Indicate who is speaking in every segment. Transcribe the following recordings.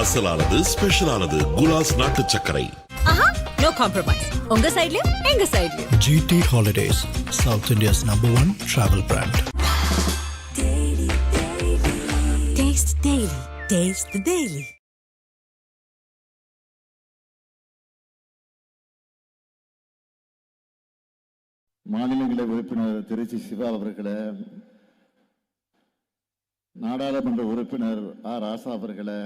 Speaker 1: அசலானது ஸ்பெஷலானது குலாஸ் நாட்டு சர்க்கரை.
Speaker 2: ஆஹா no compromise உங்க சைடுலயும் எங்க சைடுலயும்
Speaker 3: GT Holidays, South India's number one travel brand.
Speaker 2: Taste daily taste daily
Speaker 4: மாநிலங்களவை உறுப்பினர் திருச்சி சிவா அவர்களே நாடாளுமன்ற உறுப்பினர் ஆர் ராசா அவர்களே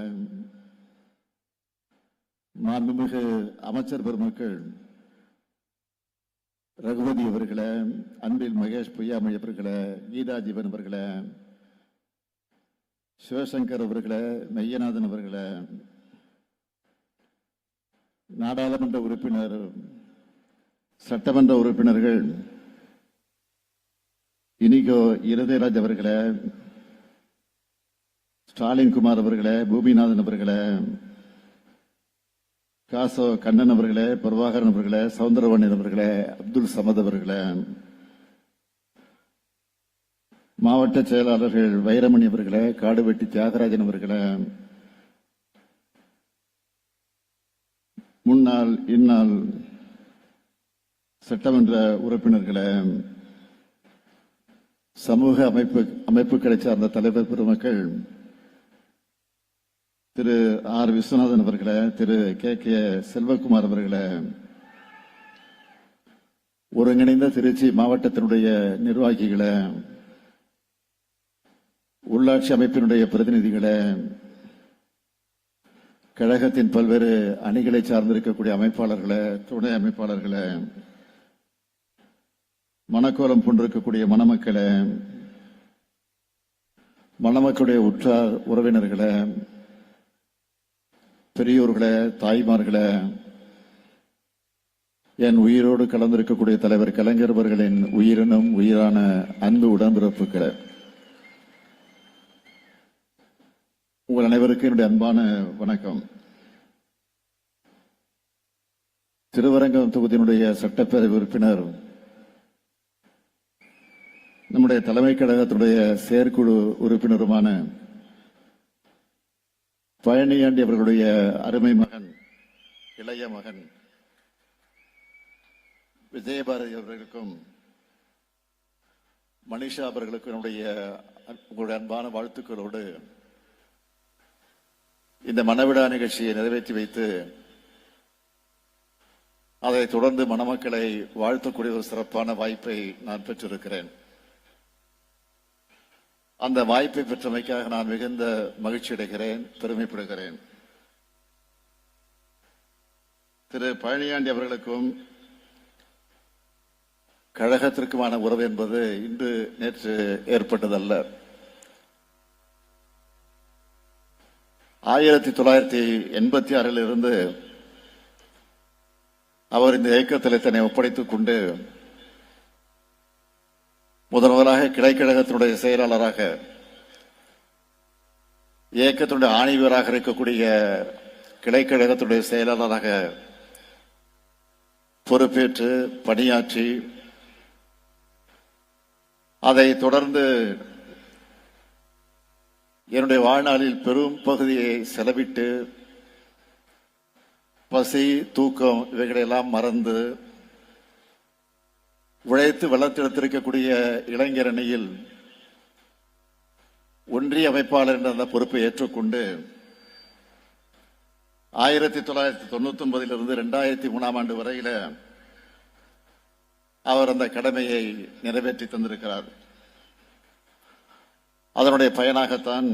Speaker 4: மாண்புமிகு அமைச்சர் பெருமக்கள் ரகுபதி அவர்களை அன்பில் மகேஷ் பொய்யாமொழி அவர்களை கீதா ஜீவன் சிவசங்கர் அவர்களை மெய்யநாதன் அவர்களை நாடாளுமன்ற உறுப்பினர் சட்டமன்ற உறுப்பினர்கள் இனிகோ இருதயராஜ் அவர்களை ஸ்டாலின் குமார் அவர்களை பூமிநாதன் அவர்களே காசோ கண்ணன் அவர்களே பிரபாகரன் அவர்களே சவுந்தரவண்ணன் அவர்களே அப்துல் சமத் அவர்களே. மாவட்ட செயலாளர்கள் வைரமணி அவர்களே காடுவெட்டி தியாகராஜன் அவர்களே. முன்னாள் இந்நாள் சட்டமன்ற உறுப்பினர்களே. சமூக அமைப்பு அமைப்புகளை சார்ந்த தலைவர் பெருமக்கள். திரு ஆர். விஸ்வநாதன் அவர்களை திரு கே. கே. செல்வகுமார் அவர்களை ஒருங்கிணைந்த திருச்சி மாவட்டத்தினுடைய நிர்வாகிகளை உள்ளாட்சி அமைப்பினுடைய பிரதிநிதிகளை கழகத்தின் பல்வேறு அணிகளை சார்ந்திருக்கக்கூடிய அமைப்பாளர்களை துணை அமைப்பாளர்களை மணக்கோலம் கொண்டிருக்கக்கூடிய மணமக்களை மணமக்களுடைய உற்றார் உறவினர்களை பெரியோர்களை தாய்மார்களை என் உயிரோடு கலந்திருக்கக்கூடிய தலைவர் கலைஞர் அவர்களின் உயிரினும் உயிரான அன்பு உடன்பிறப்புகளை. உங்கள் அனைவருக்கும் என்னுடைய அன்பான வணக்கம். திருவரங்கம் தொகுதியினுடைய சட்டப்பேரவை உறுப்பினர் நம்முடைய தலைமை கழகத்தினுடைய செயற்குழு உறுப்பினருமான பழனியாண்டி அவர்களுடைய அருமை மகன் இளைய மகன் விஜயபாரதி அவர்களுக்கும் மனிஷா அவர்களுக்கும் என்னுடைய உங்களுடைய அன்பான வாழ்த்துக்களோடு இந்த மனவிழா நிகழ்ச்சியை நிறைவேற்றி வைத்து அதைத் தொடர்ந்து மணமக்களை வாழ்த்தக்கூடிய ஒரு சிறப்பான வாய்ப்பை நான் பெற்றிருக்கிறேன். அந்த வாய்ப்பை பெற்றமைக்காக நான் மிகுந்த மகிழ்ச்சி அடைகிறேன் பெருமைப்படுகிறேன். திரு பழனியாண்டி அவர்களுக்கும் கழகத்திற்குமான உறவு என்பது இன்று நேற்று ஏற்பட்டதல்ல. ஆயிரத்தி தொள்ளாயிரத்தி எண்பத்தி ஆறில் இருந்து அவர் இந்த இயக்கத்தில் தன்னை ஒப்படைத்துக் கொண்டு முதன் முதலாக கிளைக்கழகத்தினுடைய செயலாளராக இயக்கத்தினுடைய ஆணைவராக இருக்கக்கூடிய கிளைக்கழகத்தினுடைய செயலாளராக பொறுப்பேற்று பணியாற்றி அதை தொடர்ந்து என்னுடைய வாழ்நாளில் பெரும் பகுதியை செலவிட்டு பசி தூக்கம் இவைகளையெல்லாம் மறந்து உழைத்து வளர்த்தெடுத்திருக்கக்கூடிய இளைஞர் அணியில் ஒன்றிய அமைப்பாளர் என்ற அந்த பொறுப்பை ஏற்றுக்கொண்டு ஆயிரத்தி தொள்ளாயிரத்தி தொண்ணூத்தி ஒன்பதிலிருந்து ரெண்டாயிரத்தி மூணாம் ஆண்டு வரையில அவர் அந்த கடமையை நிறைவேற்றி தந்திருக்கிறார். அதனுடைய பயனாகத்தான்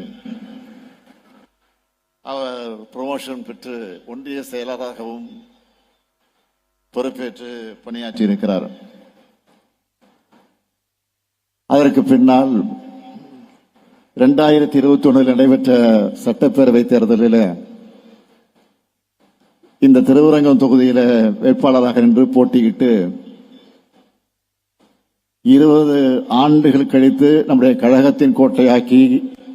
Speaker 4: அவர் ப்ரொமோஷன் பெற்று ஒன்றிய செயலராகவும் பொறுப்பேற்று பணியாற்றி இருக்கிறார் அதற்கு பின்னால் இரண்டாயிரத்தி இருபத்தி ஒன்றில் நடைபெற்ற சட்டப்பேரவை தேர்தலில் இந்த திருவரங்கம் தொகுதியில வேட்பாளராக நின்று போட்டியிட்டு இருபது ஆண்டுகள் கழித்து நம்முடைய கழகத்தின் கோட்டையாக்கி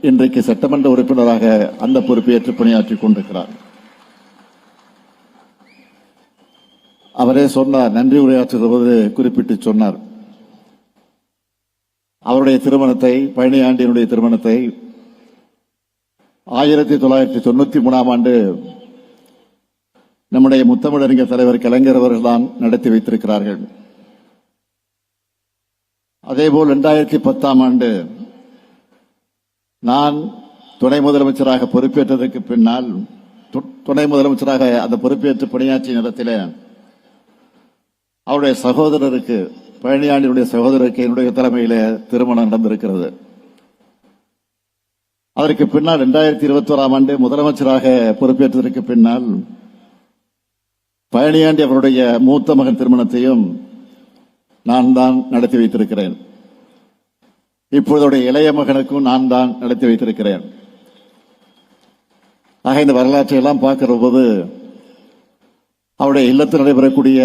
Speaker 4: இன்றைக்கு சட்டமன்ற உறுப்பினராக அந்த பொறுப்பை ஏற்று பணியாற்றிக் கொண்டிருக்கிறார். அவரே சொன்னார் நன்றி உரையாற்றுவது குறிப்பிட்டு சொன்னார். அவருடைய திருமணத்தை பழனியாண்டியனுடைய திருமணத்தை ஆயிரத்தி தொள்ளாயிரத்தி தொண்ணூத்தி மூணாம் ஆண்டு நம்முடைய முத்தமிழறிஞர் தலைவர் கலைஞர் அவர்கள் தான் நடத்தி வைத்திருக்கிறார்கள். அதேபோல் இரண்டாயிரத்தி பத்தாம் ஆண்டு நான் துணை முதலமைச்சராக பொறுப்பேற்றதற்கு பின்னால் து- துணை முதலமைச்சராக அந்த பொறுப்பேற்று பணியாற்றிய நேரத்தில் அவருடைய சகோதரருக்கு பழனியாண்டியுடைய சகோதரருக்கு என்னுடைய தலைமையில திருமணம் நடந்திருக்கிறது. அதற்கு பின்னால் இரண்டாயிரத்தி இருபத்தி ஓராம் ஆண்டு முதலமைச்சராக பொறுப்பேற்றதற்கு பின்னால் பழனியாண்டி அவருடைய மூத்த மகன் திருமணத்தையும் நான் தான் நடத்தி வைத்திருக்கிறேன். இப்பொழுது இளைய மகனுக்கும் நான் தான் நடத்தி வைத்திருக்கிறேன். ஆக இந்த வரலாற்றை எல்லாம் பார்க்கிற போது அவருடைய இல்லத்தில் நடைபெறக்கூடிய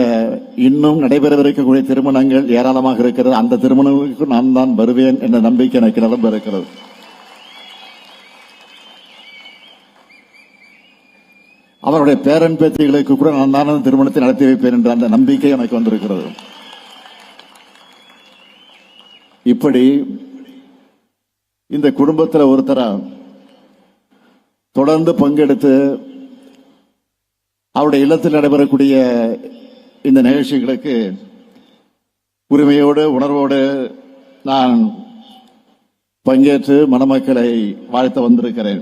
Speaker 4: இன்னும் நடைபெறவிருக்கக்கூடிய திருமணங்கள் ஏராளமாக இருக்கிறது. அந்த திருமணங்களுக்கு நான் தான் வருவேன் என்ற நம்பிக்கை எனக்கு நிலம்ப இருக்கிறது. அவருடைய பேரன் பேத்திகளுக்கு கூட நான் தான் அந்த திருமணத்தை நடத்தி வைப்பேன் என்ற அந்த நம்பிக்கை எனக்கு வந்திருக்கிறது. இப்படி இந்த குடும்பத்தில் ஒருத்தரா தொடர்ந்து பங்கெடுத்து அவருடைய இல்லத்தில் நடைபெறக்கூடிய இந்த நிகழ்ச்சிகளுக்கு உரிமையோடு உணர்வோடு நான் பங்கேற்று மணமக்களை வாழ்த்த வந்திருக்கிறேன்.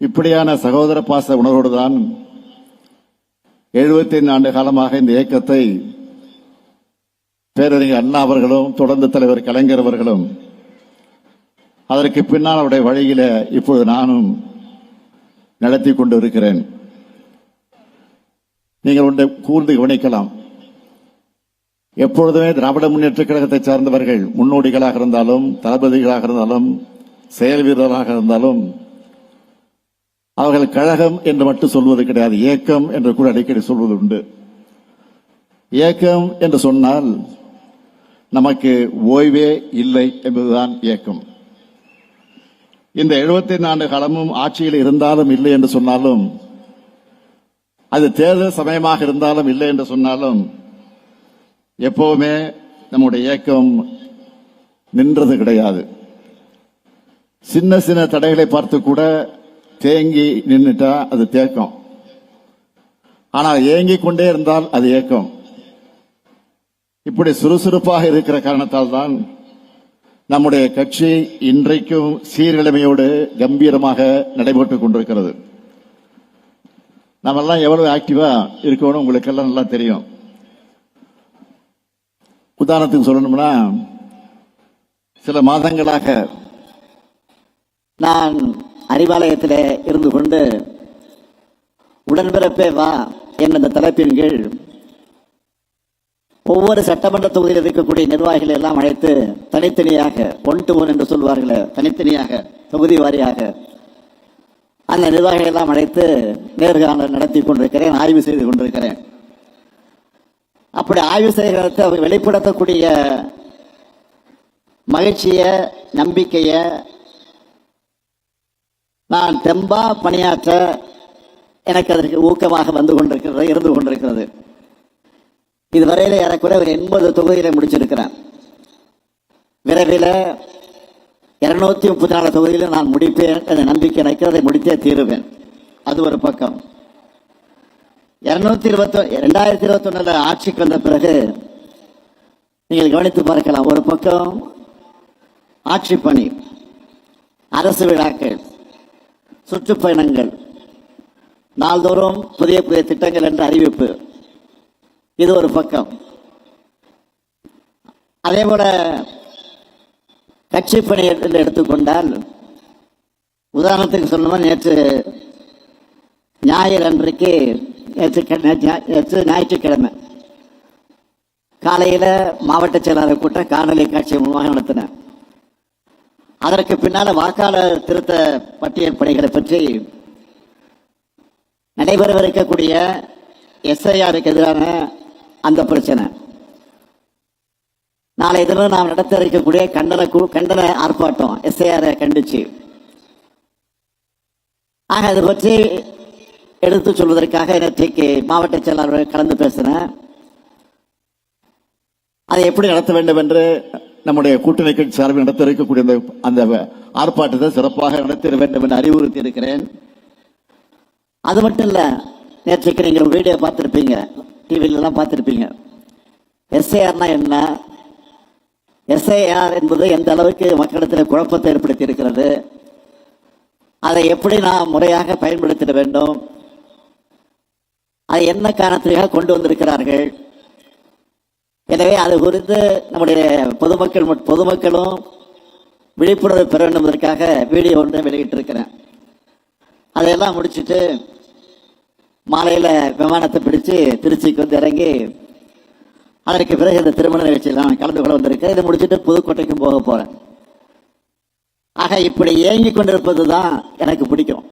Speaker 4: இப்படியான சகோதர பாச உணர்வோடு தான் எழுபத்தைந்து ஆண்டு காலமாக இந்த இயக்கத்தை பேரறிஞர் அண்ணா அவர்களும் தொடர்ந்து தலைவர் கலைஞர் அவர்களும் அதற்கு பின்னால் அவருடைய வழியில இப்போது நானும் நடத்தி கொண்டு இருக்கிறேன் நீங்கள் ஒன்றை கூர்ந்து கவனிக்கலாம். எப்பொழுதுமே திராவிட முன்னேற்ற கழகத்தை சார்ந்தவர்கள் முன்னோடிகளாக இருந்தாலும் தளபதிகளாக இருந்தாலும் செயல் வீரராக இருந்தாலும் அவர்கள் கழகம் என்று மட்டும் சொல்வது கிடையாது இயக்கம் என்று கூட அடிக்கடி சொல்வது உண்டு. இயக்கம் என்று சொன்னால் நமக்கு ஓய்வே இல்லை என்பதுதான் இயக்கம். இந்த எழுபத்தி நான்கு காலமும் ஆட்சியில் இருந்தாலும் இல்லை என்று சொன்னாலும் அது தேர்தல் சமயமாக இருந்தாலும் இல்லை என்று சொன்னாலும் எப்பவுமே நம்முடைய இயக்கம் நின்றது கிடையாது. சின்ன சின்ன தடைகளை பார்த்து கூட தேங்கி நின்றுட்டா அது தேக்கம். ஆனால் ஏங்கிக் கொண்டே இருந்தால் அது ஏக்கம். இப்படி சுறுசுறுப்பாக இருக்கிற காரணத்தால் தான் நம்முடைய கட்சி இன்றைக்கும் சீர்கிழமையோடு கம்பீரமாக நடைபெற்றுக் கொண்டிருக்கிறது. நாமெல்லாம் எவ்வளவு ஆக்டிவா இருக்கணும் உங்களுக்கு எல்லாம் நல்லா தெரியும். உதாரணத்துக்கு சொல்லணும்னா சில மாதங்களாக
Speaker 5: நான் அறிவாலயத்தில் இருந்து கொண்டு உடன்பிறப்பே வா என்ற இந்த தலைப்பின் கீழ் ஒவ்வொரு சட்டமன்ற தொகுதியில் இருக்கக்கூடிய நிர்வாகிகளை எல்லாம் அழைத்து தனித்தனியாக ஒன் டு ஒன் என்று சொல்வார்களே தனித்தனியாக தொகுதி வாரியாக அந்த நிர்வாகிகளை எல்லாம் அழைத்து நேர்காணல் நடத்தி கொண்டிருக்கிறேன் ஆய்வு செய்து கொண்டிருக்கிறேன். அப்படி ஆய்வு செய்கிறத அவர் வெளிப்படுத்தக்கூடிய மகிழ்ச்சியை நம்பிக்கையை நான் தெம்பா பணியாற்ற எனக்கு அதற்கு ஊக்கமாக வந்து கொண்டிருக்கிறது இருந்து கொண்டிருக்கிறது. இதுவரையில் ஏறக்குறைய ஒரு எண்பது தொகுதியில முடிச்சிருக்கிறேன். விரைவில் இருநூத்தி முப்பத்தி நாலு தொகுதியில நான் முடிப்பேன் என்ற நம்பிக்கை எனக்கு அதை முடித்தே தீருவேன். அது ஒரு பக்கம். இருநூத்தி இருபத்தி ரெண்டாயிரத்தி இருபத்தி ஒன்றில் ஆட்சிக்கு வந்த பிறகு நீங்கள் கவனித்து பார்க்கலாம். ஒரு பக்கம் ஆட்சி பணி அரசு விழாக்கள் சுற்றுப்பயணங்கள் நாள்தோறும் புதிய புதிய திட்டங்கள் என்ற அறிவிப்பு. இது ஒரு பக்கம். அதே போல கட்சி பணியத்தில் எடுத்துக்கொண்டால் உதாரணத்துக்கு சொல்லணுமா நேற்று ஞாயிறு அன்றைக்கு நேற்று நேற்று ஞாயிற்றுக்கிழமை காலையில் மாவட்ட செயலாளர் கூட்டம் காணொலி காட்சி மூலமாக நடத்தினேன் அதற்கு பின்னால் வாக்காளர் திருத்த பட்டியல் பணிகளை பற்றி நடைபெறவிருக்கக்கூடிய எஸ்ஐஆருக்கு எதிரான அந்த பிரச்சனை. நாளை தினம் நாம் நடத்த இருக்கக்கூடிய கண்டன குழு கண்டன ஆர்ப்பாட்டம் எஸ்ஐஆரை கண்டிச்சு. ஆக அதை பற்றி எடுத்து சொல்வதற்காக நேற்றைக்கு மாவட்ட செயலாளர்கள் கலந்து பேசினேன்
Speaker 4: அதை எப்படி நடத்த வேண்டும் என்று நம்முடைய கூட்டணி கட்சி சார்பில் நடத்த இருக்கக்கூடிய அந்த- அந்த
Speaker 6: ஆர்ப்பாட்டத்தை சிறப்பாக நடத்திட வேண்டும் என்று அறிவுறுத்தி இருக்கிறேன்
Speaker 4: அது மட்டும் இல்லை நேற்றைக்கு நீங்கள் வீடியோ பார்த்துருப்பீங்க டிவில பார்த்துருப்பீங்க. எஸ்ஐஆர்னா என்ன? எஸ்ஐஆர் என்பது எந்த அளவுக்கு மக்களிடத்தில் குழப்பத்தை ஏற்படுத்தி இருக்கிறது அதை எப்படி நாம் முறையாக பயன்படுத்திட வேண்டும்? அதை என்ன காரணத்திற்காக கொண்டு வந்திருக்கிறார்கள்? எனவே அது குறித்து நம்முடைய பொதுமக்கள் பொதுமக்களும் விழிப்புணர்வு பெற வேண்டும் என்பதற்காக வீடியோ ஒன்று வெளியிட்டிருக்கிறேன். அதையெல்லாம் முடிச்சிட்டு மாலையில் விமானத்தை பிடிச்சு திருச்சிக்கு வந்து இறங்கி அதற்கு பிறகு இந்த திருமண நிகழ்ச்சியில் நான் கலந்து கொள்ள வந்திருக்கேன் இதை முடிச்சுட்டு புதுக்கோட்டைக்கும் போக போகிறேன் ஆக இப்படி ஏங்கி கொண்டிருப்பது தான் எனக்கு பிடிக்கும்.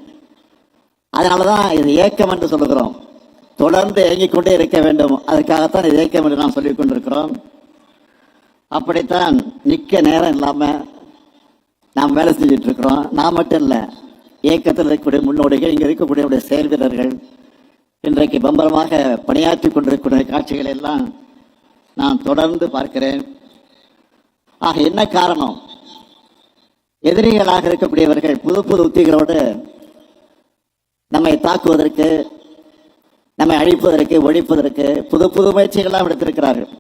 Speaker 4: அதனால தான் இது ஏக்கம் என்று சொல்லுகிறோம். தொடர்ந்து ஏங்கிக் கொண்டே இருக்க வேண்டும். அதற்காகத்தான் இது ஏக்கம் என்று நாம் சொல்லிக் கொண்டிருக்கிறோம். அப்படித்தான் நிற்க நேரம் இல்லாமல் நாம் வேலை செஞ்சுட்டு இருக்கிறோம். நான் மட்டும் இல்லை இயக்கத்தில் இருக்கக்கூடிய முன்னோடிகள் இங்கே இருக்கக்கூடிய செயல் வீரர்கள் இன்றைக்கு பம்பரமாக பணியாற்றி கொண்டிருக்கிற காட்சிகளை எல்லாம் நான் தொடர்ந்து பார்க்கிறேன். ஆக என்ன காரணம்? எதிரிகளாக இருக்கக்கூடியவர்கள் புது புது உத்திகளோடு நம்மை தாக்குவதற்கு நம்மை அழிப்பதற்கு ஒழிப்பதற்கு புது புது முயற்சிகள்லாம் எடுத்திருக்கிறார்கள்.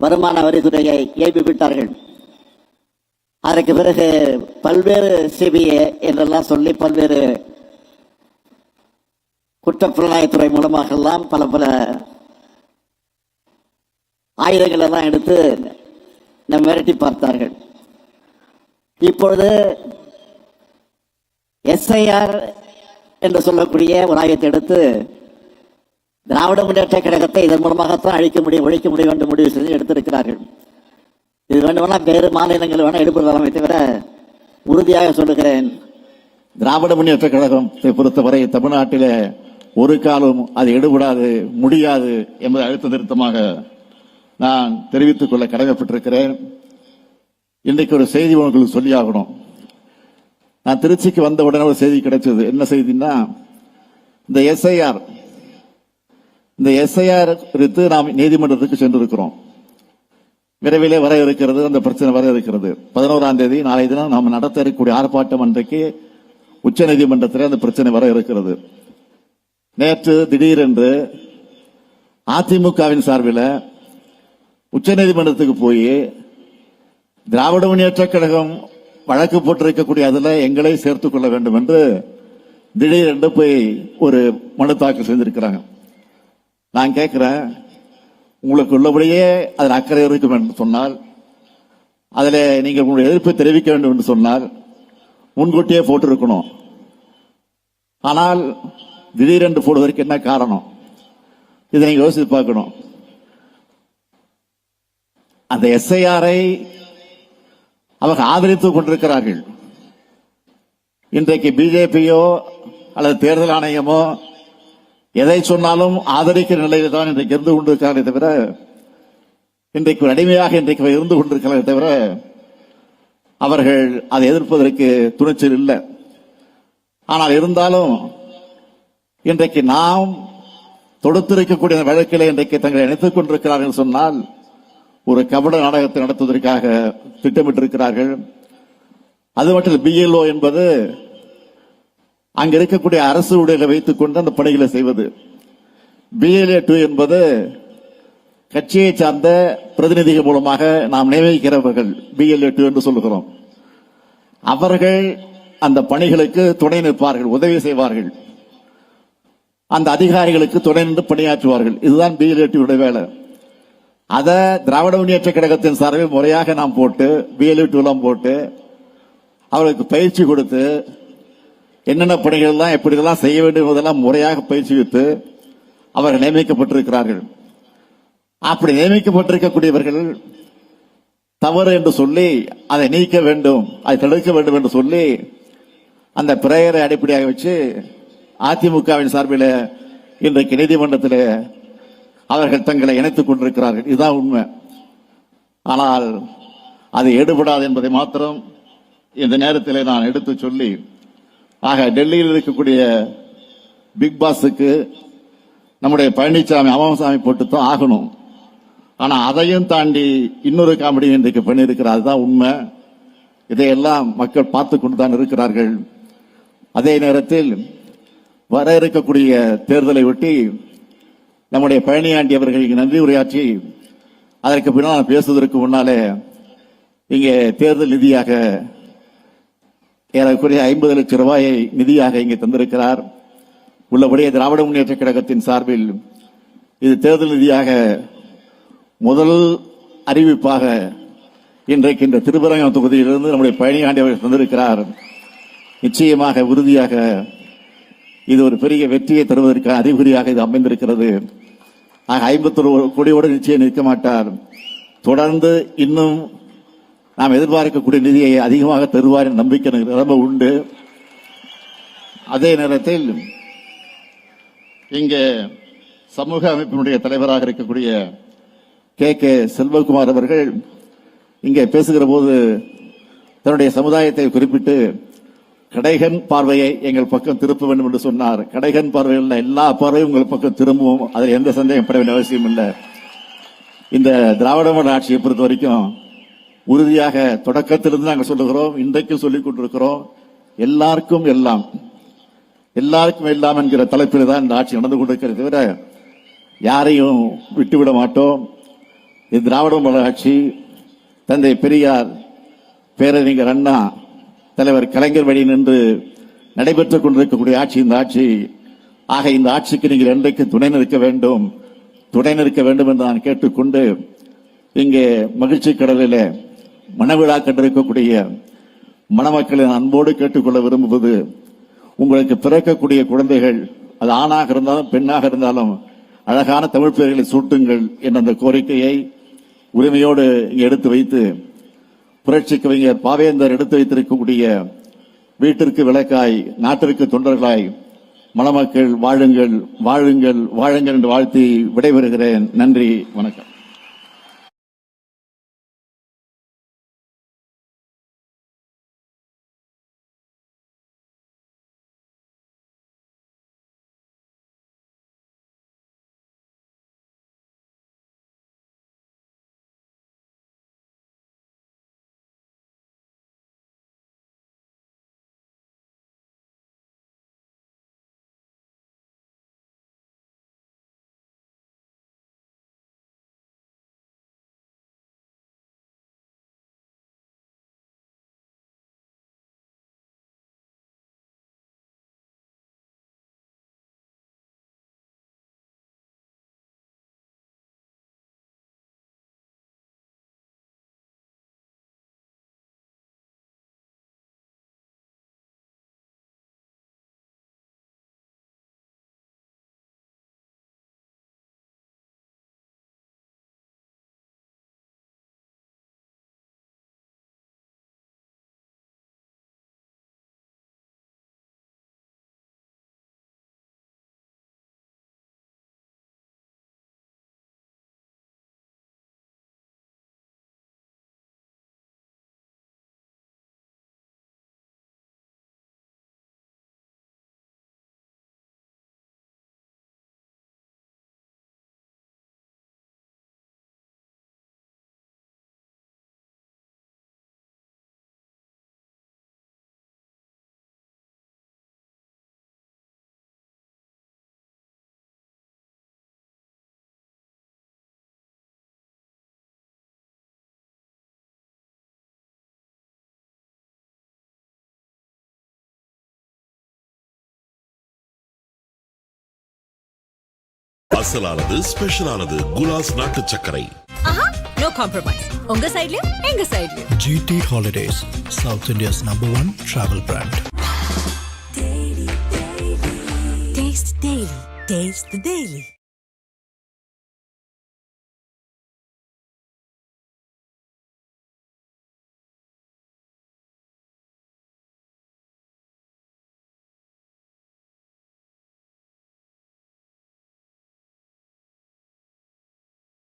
Speaker 4: வருமான வரித்துறையை ஏபி விட்டார்கள் அதற்கு பிறகு பல்வேறு சிபிஐ என்றெல்லாம் சொல்லி பல்வேறு குற்றப்புலனாய்த்துறை மூலமாக எல்லாம் பல பல ஆயுதங்கள் எல்லாம் எடுத்து நம்ம மிரட்டி பார்த்தார்கள். இப்பொழுது எஸ்ஐஆர் என்று சொல்லக்கூடிய ஒரு ஆயுதத்தை எடுத்து திராவிட முன்னேற்ற கழகத்தை இதன் மூலமாகத்தான் அழிக்க முடியும் ஒழிக்க முடியும் என்று முடிவு செய்து எடுத்திருக்கிறார்கள். இது வேண்டுமானால் வேறு மாநிலங்கள் வேணால் எடுப்பதாமே தவிர உறுதியாக சொல்லுகிறேன்.
Speaker 6: திராவிட முன்னேற்ற கழகத்தை பொறுத்தவரை தமிழ்நாட்டிலே ஒரு காலம் அது எடுபடாது முடியாது என்பது அழுத்த திருத்தமாக நான் தெரிவித்துக் கொள்ள கடமைப்பட்டிருக்கிறேன். இன்றைக்கு ஒரு செய்தி உங்களுக்கு சொல்லியாகணும். நான் திருச்சிக்கு வந்த உடனே ஒரு செய்தி கிடைச்சது. என்ன செய்தின்னா இந்த எஸ்ஐஆர் இந்த எஸ்ஐஆர் குறித்து நாம் நீதிமன்றத்துக்கு சென்றிருக்கிறோம். விரைவிலே வர இருக்கிறது அந்த பிரச்சனை வர இருக்கிறது. பதினோராம் தேதி நாளை தினம் நாம் நடத்த இருக்கக்கூடிய ஆர்ப்பாட்டம் அன்றைக்கு உச்ச நீதிமன்றத்தில் அந்த பிரச்சனை வர இருக்கிறது. நேற்று திடீரென்று அதிமுகவின் சார்பில் உச்சநீதிமன்றத்துக்கு போய் திராவிட முன்னேற்ற கழகம் வழக்கு போட்டிருக்கக்கூடிய அதில் எங்களை சேர்த்துக் கொள்ள வேண்டும் என்று திடீரென்று போய் ஒரு மனு தாக்கல் செய்திருக்கிறாங்க. நான் கேட்கிறேன் உங்களுக்கு உள்ளபடியே அதில் அக்கறை இருக்கும் என்று சொன்னால் அதில் நீங்கள் உங்களுடைய எதிர்ப்பை தெரிவிக்க வேண்டும் என்று சொன்னால் முன்கூட்டியே போட்டிருக்கணும் ஆனால் திடீரென்று போடுவதற்கு என்ன காரணம்? இதை நீங்கள் யோசித்து பார்க்கணும். அந்த எஸ்ஐஆரை அவர்கள் ஆதரித்துக் கொண்டிருக்கிறார்கள். இன்றைக்கு பிஜேபியோ அல்லது தேர்தல் ஆணையமோ எதை சொன்னாலும் ஆதரிக்கிற நிலையில் தான் இன்றைக்கு இருந்து கொண்டிருக்கிறார்களே தவிர இன்றைக்கு ஒரு அடிமையாக இன்றைக்கு இருந்து கொண்டிருக்கிறார்களே தவிர அவர்கள் அதை எதிர்ப்பதற்கு துணிச்சல் இல்லை. ஆனால் இருந்தாலும் இன்றைக்கு நாம் தொடுத்திருக்கக்கூடிய வழக்கிலே இன்றைக்கு தங்களை இணைத்துக் கொண்டிருக்கிறார்கள் சொன்னால் ஒரு கபட நாடகத்தை நடத்துவதற்காக திட்டமிட்டிருக்கிறார்கள். அது மட்டும் பிஎல்ஓ என்பது அங்க இருக்கக்கூடிய அரசு ஊழியர்களை வைத்துக் கொண்டு அந்த பணிகளை செய்வது. பிஎல்ஏ டூ என்பது கட்சியை சார்ந்த பிரதிநிதிகள் மூலமாக நாம் நியமிக்கிறவர்கள் பிஎல்ஏ டூ என்று சொல்லுகிறோம். அவர்கள் அந்த பணிகளுக்கு துணை நிற்பார்கள் உதவி செய்வார்கள். அந்த அதிகாரிகளுக்கு துணை நின்று பணியாற்றுவார்கள். இதுதான் பிஎல்ஏ வேலை. அதை திராவிட முன்னேற்ற கழகத்தின் சார்பில் முறையாக நாம் போட்டு பிஎல்ஏ டூலாம் போட்டு அவர்களுக்கு பயிற்சி கொடுத்து என்னென்ன பணிகள் எல்லாம் செய்ய வேண்டும் என்பதெல்லாம் முறையாக பயிற்சி வைத்து அவர்கள் நியமிக்கப்பட்டிருக்கிறார்கள். அப்படி நியமிக்கப்பட்டிருக்கக்கூடியவர்கள் தவறு என்று சொல்லி அதை நீக்க வேண்டும் அதை தடுக்க வேண்டும் என்று சொல்லி அந்த பிரேயரை அடிப்படையாக வச்சு அதிமுகவின் சார்பில் இன்றைக்கு நீதிமன்றத்தில் அவர்கள் தங்களை இணைத்துக் கொண்டிருக்கிறார்கள். இதுதான் உண்மை. ஆனால் அது எடுபடாது என்பதை மாத்திரம் இந்த நேரத்தில் நான் எடுத்து சொல்லி ஆக டெல்லியில் இருக்கக்கூடிய பிக் பாஸுக்கு நம்முடைய பழனிசாமி அமாமசாமி போட்டு தான் ஆகணும். ஆனால் அதையும் தாண்டி இன்னொரு காமெடி இன்றைக்கு பண்ணியிருக்கிறார். அதுதான் உண்மை.
Speaker 4: இதையெல்லாம் மக்கள் பார்த்து கொண்டு தான் இருக்கிறார்கள். அதே நேரத்தில் வர இருக்கக்கூடிய தேர்தலை ஒட்டி நம்முடைய பழனியாண்டி அவர்களுக்கு நன்றி உரையாற்றி அதற்கு பின்னால் பேசுவதற்கு முன்னாலே இங்கே தேர்தல் நிதியாக ஏறக்குறைய ஐம்பது லட்சம் ரூபாயை நிதியாக இங்கே தந்திருக்கிறார். உள்ளபடியே திராவிட முன்னேற்ற கழகத்தின் சார்பில் இது தேர்தல் நிதியாக முதல் அறிவிப்பாக இன்றைக்கு இந்த திருப்பரங்கம் தொகுதியிலிருந்து நம்முடைய பழனியாண்டி அவர்கள் தந்திருக்கிறார். நிச்சயமாக உறுதியாக இது ஒரு பெரிய வெற்றியை தருவதற்கான அறிகுறியாக இது அமைந்திருக்கிறது. ஆக ஐம்பத்தொரு கோடியோடு நிச்சயம் நிற்க மாட்டார். தொடர்ந்து இன்னும் நாம் எதிர்பார்க்கக்கூடிய நிதியை அதிகமாக தருவார் என்ற நம்பிக்கை எனக்கு ரொம்ப உண்டு. அதே நேரத்தில் இங்கே சமூக அமைப்பினுடைய தலைவராக இருக்கக்கூடிய கே. கே. செல்வகுமார் அவர்கள் இங்கே பேசுகிற போது தன்னுடைய சமுதாயத்தை குறிப்பிட்டு கடைகன் பார்வையை எங்கள் பக்கம் திருப்ப வேண்டும் என்று சொன்னார். கடைகன் பார்வையில் எல்லா பார்வையும் உங்கள் பக்கம் திரும்பும். அதில் எந்த சந்தேகம் பட வேண்டிய அவசியம் இல்லை. இந்த திராவிட மாடல் ஆட்சியை பொறுத்த வரைக்கும் உறுதியாக தொடக்கத்திலிருந்து நாங்கள் சொல்லுகிறோம் இன்றைக்கும் சொல்லிக் கொண்டிருக்கிறோம். எல்லாருக்கும் எல்லாம் எல்லாருக்கும் எல்லாம் என்கிற தலைப்பில் தான் இந்த ஆட்சி நடந்து கொண்டிருக்கிறது தவிர யாரையும் விட்டுவிட மாட்டோம். இது திராவிட மாடல் ஆட்சி தந்தை பெரியார் பேரறிஞர் அண்ணா தலைவர் கலைஞர் வழி நின்று நடைபெற்றுக் கொண்டிருக்கக்கூடிய ஆட்சி இந்த ஆட்சி. ஆக இந்த ஆட்சிக்கு நீங்கள் என்றைக்கு துணை நிற்க வேண்டும். துணை நிற்க வேண்டும் என்று நான் கேட்டுக்கொண்டு இங்கே மகிழ்ச்சி கடலில் மனவிழா கண்டிருக்கக்கூடிய மணமக்களின் அன்போடு கேட்டுக்கொள்ள விரும்புவது உங்களுக்கு பிறக்கக்கூடிய குழந்தைகள் அது ஆணாக இருந்தாலும் பெண்ணாக இருந்தாலும் அழகான தமிழ் பெயர்களை சூட்டுங்கள் என்ற அந்த கோரிக்கையை உரிமையோடு இங்கே எடுத்து வைத்து புரட்சி கவிஞர் பாவேந்தர் எடுத்து வைத்திருக்கக்கூடிய வீட்டிற்கு விளக்காய் நாட்டிற்கு தொண்டர்களாய் மணமக்கள் வாழுங்கள் வாழுங்கள் வாழுங்கள் என்று வாழ்த்தி விடைபெறுகிறேன். நன்றி வணக்கம்.
Speaker 1: அசலானது ஸ்பெஷலானது குலாஸ் நாட்டு சர்க்கரை
Speaker 2: நோ காம்ப்ரமைஸ் உங்க சைடுலயும் எங்க சைடுலயும்
Speaker 3: South India's number one travel brand.
Speaker 7: Taste the Daily. Taste the Daily.